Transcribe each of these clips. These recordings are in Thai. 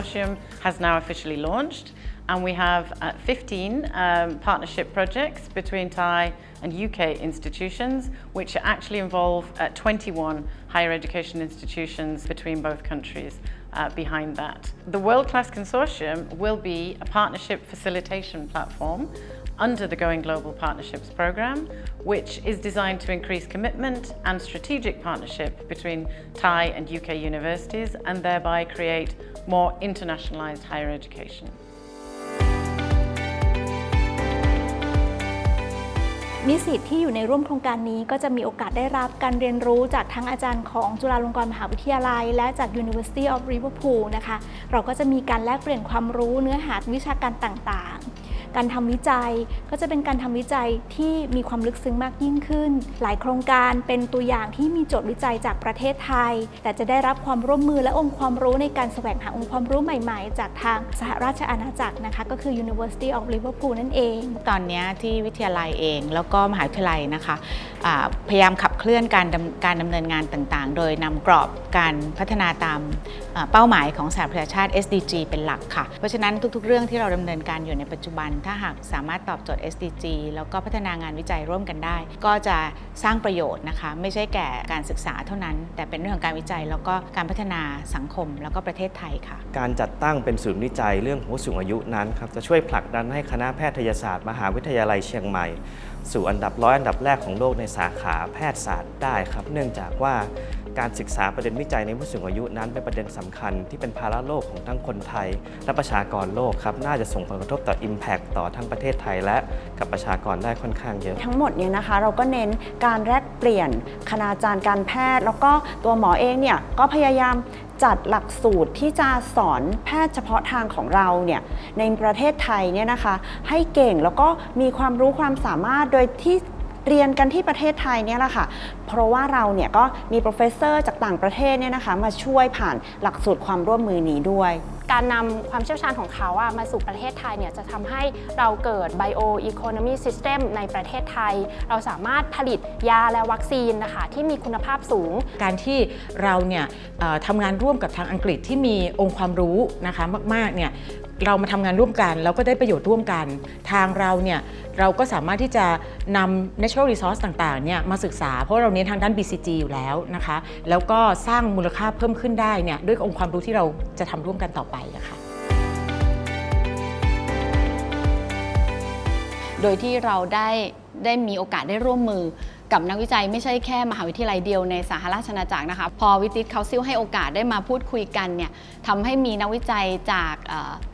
consortium has now officially launched, and we have uh, 15 um, partnership projects between Thai and UK institutions, which actually involve uh, 21 higher education institutions between both countries. Uh, behind that. The World Class Consortium will be a partnership facilitation platform under the Going Global Partnerships Programme, which is designed to increase commitment and strategic partnership between Thai and UK universities and thereby create more internationalised higher education. นิสิตที่อยู่ในร่วมโครงการนี้ก็จะมีโอกาสได้รับการเรียนรู้จากทั้งอาจารย์ของจุฬาลงกรณ์มหาวิทยาลัย และจาก University of Liverpool นะคะ เราก็จะมีการแลกเปลี่ยนความรู้เนื้อหาวิชาการต่างๆ การทำวิจัย ก็จะเป็นการทำวิจัยที่มีความลึกซึ้งมากยิ่งขึ้น หลายโครงการเป็นตัวอย่างที่มีโจทย์วิจัยจากประเทศไทย แต่จะได้รับความร่วมมือและองค์ความรู้ในการแสวงหาองค์ความรู้ใหม่ๆ จากทางสหราชอาณาจักรนะคะ ก็คือ University of Liverpool นั่นเอง ตอนนี้ที่วิทยาลัยเอง แล้วก็มหาวิทยาลัยนะคะะพยายามขับ เคลื่อนการการดำเนินงานต่างๆ โดยนำกรอบการพัฒนาตามเป้าหมายของสหประชาชาติ SDG เป็นหลักค่ะ เพราะฉะนั้นทุกๆ เรื่องที่เราดำเนินการอยู่ในปัจจุบัน ถ้าหากสามารถตอบโจทย์ SDG แล้วก็พัฒนางานวิจัยร่วมกันได้ ก็จะ สร้างประโยชน์นะคะไม่ใช่แก่การศึกษาเท่านั้น แต่เป็นเรื่องของการวิจัยแล้วก็การพัฒนาสังคมแล้วก็ประเทศไทยค่ะ การจัดตั้งเป็นศูนย์วิจัยเรื่องผู้สูงอายุนั้นครับจะช่วยผลักดันให้คณะแพทยศาสตร์ มหาวิทยาลัยเชียงใหม่ สู่อันดับร้อยอันดับแรกของโลกในสาขาแพทยศาสตร์ได้ครับ เนื่องจากว่า การศึกษาประเด็นวิจัยในผู้สูงอายุนั้นเป็นประเด็นสำคัญที่เป็นภาระโลกของทั้งคนไทย และประชากรโลกครับน่าจะส่งผลกระทบต่อ Impact ต่อทั้งประเทศไทย และกับประชากรได้ค่อนข้างเยอะ ทั้งหมดเนี่ยนะคะเราก็เน้นการแลกเปลี่ยนคณาจารย์การแพทย์ แล้วก็ตัวหมอเองเนี่ยก็พยายามจัดหลักสูตรที่จะสอนแพทย์เฉพาะทางของเราเนี่ยในประเทศไทยเนี่ยนะคะให้เก่งแล้วก็มีความรู้ความสามารถโดยที่ เรียนกันที่ประเทศไทยเนี่ยแหละค่ะ เพราะว่าเราเนี่ยก็มีโปรเฟสเซอร์จากต่างประเทศเนี่ยนะคะมาช่วยผ่านหลักสูตรความร่วมมือนี้ด้วย การนำความเชี่ยวชาญของเขาอะมาสู่ประเทศไทยเนี่ยจะทำให้เราเกิด bio economy system ในประเทศไทย เราสามารถผลิตยาและวัคซีนนะคะที่มีคุณภาพสูง การที่เราเนี่ยทำงานร่วมกับทางอังกฤษที่มีองค์ความรู้นะคะมากๆเนี่ยเรามาทำงานร่วมกันแล้วก็ได้ประโยชน์ร่วมกัน ทางเราเนี่ยเราก็สามารถที่จะนำ natural resource ต่างๆเนี่ยมาศึกษาเพราะเราเน้นทางด้าน BCG อยู่แล้วนะคะ แล้วก็สร้างมูลค่าเพิ่มขึ้นได้เนี่ยด้วยองค์ความรู้ที่เราจะทำร่วมกันต่อไปอะคะ่ะโดยที่เราได้ได้มีโอกาสได้ร่วมมือ กับนักวิจัยไม่ใช่แค่มหาวิทยาลัยเดียวในสหราชอาณาจักรนะคะ พอวิติสเขาซิลให้โอกาสได้มาพูดคุยกันเนี่ยทำให้มีนักวิจัยจาก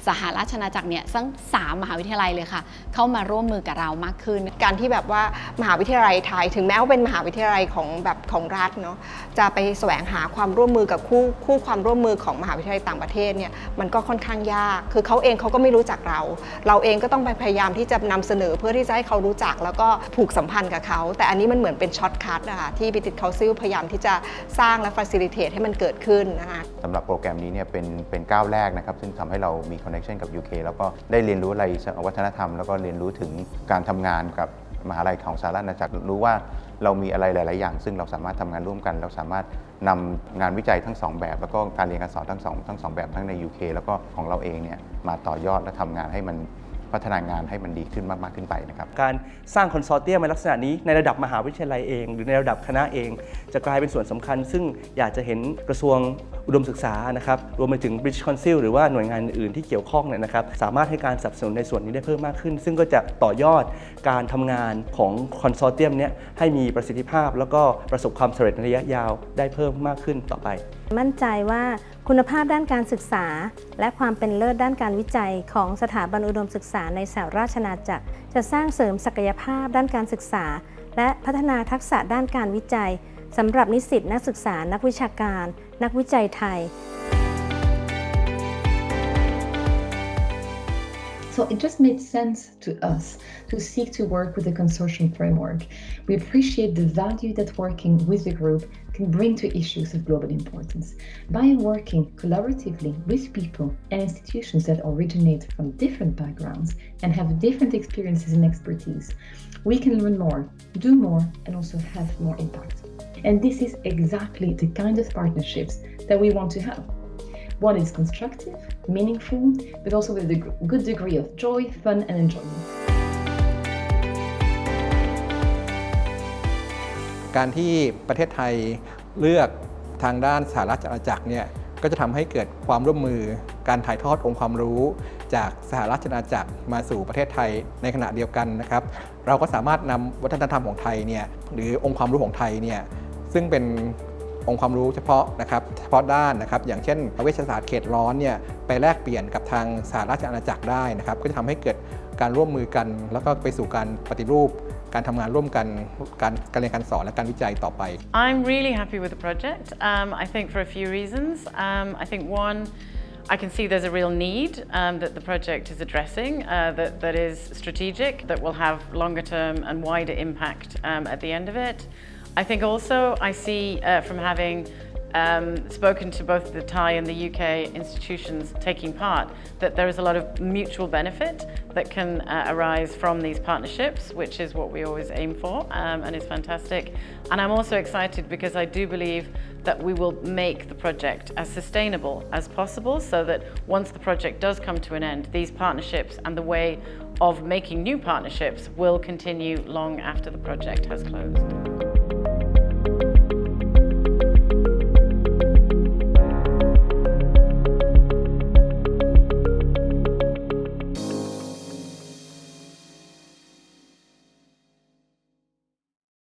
สหราชอาณาจักรเนี่ยทั้งสามมหาวิทยาลัยเลยค่ะ เข้ามาร่วมมือกับเรามากขึ้น การที่แบบว่ามหาวิทยาลัยไทย ถึงแม้ว่าเป็นมหาวิทยาลัยของแบบของรัฐเนาะจะไปแสวงหาความร่วมมือกับคู่คู่ความร่วมมือของมหาวิทยาลัยต่างประเทศเนี่ยมันก็ค่อนข้างยาก คือเขาเองเขาก็ไม่รู้จักเรา เราเองก็ต้องไปพยายามที่จะนำเสนอเพื่อที่จะให้เขารู้จักแล้วก็ผูกสัมพันธ์กับเขา แต่อันนี้มันเหมือนเป็นช็อตคัทนะคะที่บิติดเขาซิลพยายามที่จะสร้างและฟ a ซิลิเทตให้มันเกิดขึ้นนะคะสำหรับโปรแกรมนี้เนี่ยเป็นเป็นก้าวแรกนะครับ ซึ่งทำให้เรามีคอนเนคชันกับ UK แล้วก็ได้เรียนรู้อะไรวัฒนธรรม แล้วก็เรียนรู้ถึงการทำงานกับมหาลัยของสหรัฐอาณาจักรรู้ว่าเรามีอะไรหลาย ๆ อย่าง ซึ่งเราสามารถทำงานร่วมกัน เราสามารถนำงานวิจัยทั้ง 2 แบบ แล้วก็การเรียนการสอนทั้งสองทั้งสองแบบทั้งใน UK แล้วก็ของเราเองเนี่ยมาต่อยอดและทำงานให้มัน พัฒนางานให้มันดีขึ้นมากๆขึ้นไปนะครับการสร้างคอนโซเทียมในลักษณะนี้ในระดับมหาวิทยาลัยเอง หรือในระดับคณะเอง จะกลายเป็นส่วนสำคัญ ซึ่งอยากจะเห็นกระทรวงอุดมศึกษานะครับรวมไปถึง British Council หรือว่าหน่วยงานอื่นที่เกี่ยวข้องเนี่ยนะครับสามารถให้การสนับสนุนในส่วนนี้ได้เพิ่มมากขึ้น ซึ่งก็จะต่อยอดการทำงานของคอนโซเทียมนี้ให้มีประสิทธิภาพ แล้วก็ประสบความสำเร็จในระยะยาวได้เพิ่มมากขึ้นต่อไป มั่นใจว่า คุณภาพด้านการศึกษา และความเป็นเลิศด้านการวิจัยของสถาบันอุดมศึกษาในสหราชนาจักร จะสร้างเสริมศักยภาพด้านการศึกษา และพัฒนาทักษะด้านการวิจัยสำหรับนิสิตนักศึกษานักวิชาการ นักวิจัยไทย So it just made sense to us to seek to work with the consortium framework. We appreciate the value that working with the group can bring to issues of global importance. By working collaboratively with people and institutions that originate from different backgrounds and have different experiences and expertise, we can learn more, do more, and also have more impact. And this is exactly the kind of partnerships that we want to have. One is constructive, meaningful, but also with a good degree of joy, fun, and enjoyment. การที่ประเทศไทยเลือกทางด้านสหราชอาณาจักรเนี่ยก็จะทำให้เกิดความร่วมมือการถ่ายทอดองค์ความรู้ จากสหราชอาณาจักรมาสู่ประเทศไทยในขณะเดียวกันนะครับ เราก็สามารถนำวัฒนธรรมของไทยเนี่ยหรือองค์ความรู้ของไทยเนี่ยซึ่งเป็น องค์ความรู้เฉพาะนะครับเฉพาะด้านนะครับอย่างเช่นเวชศาสตร์เขตร้อนเนี่ยไปแลกเปลี่ยนกับทางสหราชอาณาจักรได้นะครับก็จะทำให้เกิดการร่วมมือกัน แล้วก็ไปสู่การปฏิรูป การทำงานร่วมกันการการเรียนการสอนและการวิจัยต่อไป I'm really happy with the project. Um, I think for a few reasons. Um, I think one, I can see there's a real need um, that the project is addressing uh, that, that is strategic, that will have longer term and wider impact um, at the end of it. I think also I see uh, from having um, spoken to both the Thai and the UK institutions taking part that there is a lot of mutual benefit that can uh, arise from these partnerships, which is what we always aim for um, and is fantastic. And I'm also excited because I do believe that we will make the project as sustainable as possible so that once the project does come to an end, these partnerships and the way of making new partnerships will continue long after the project has closed.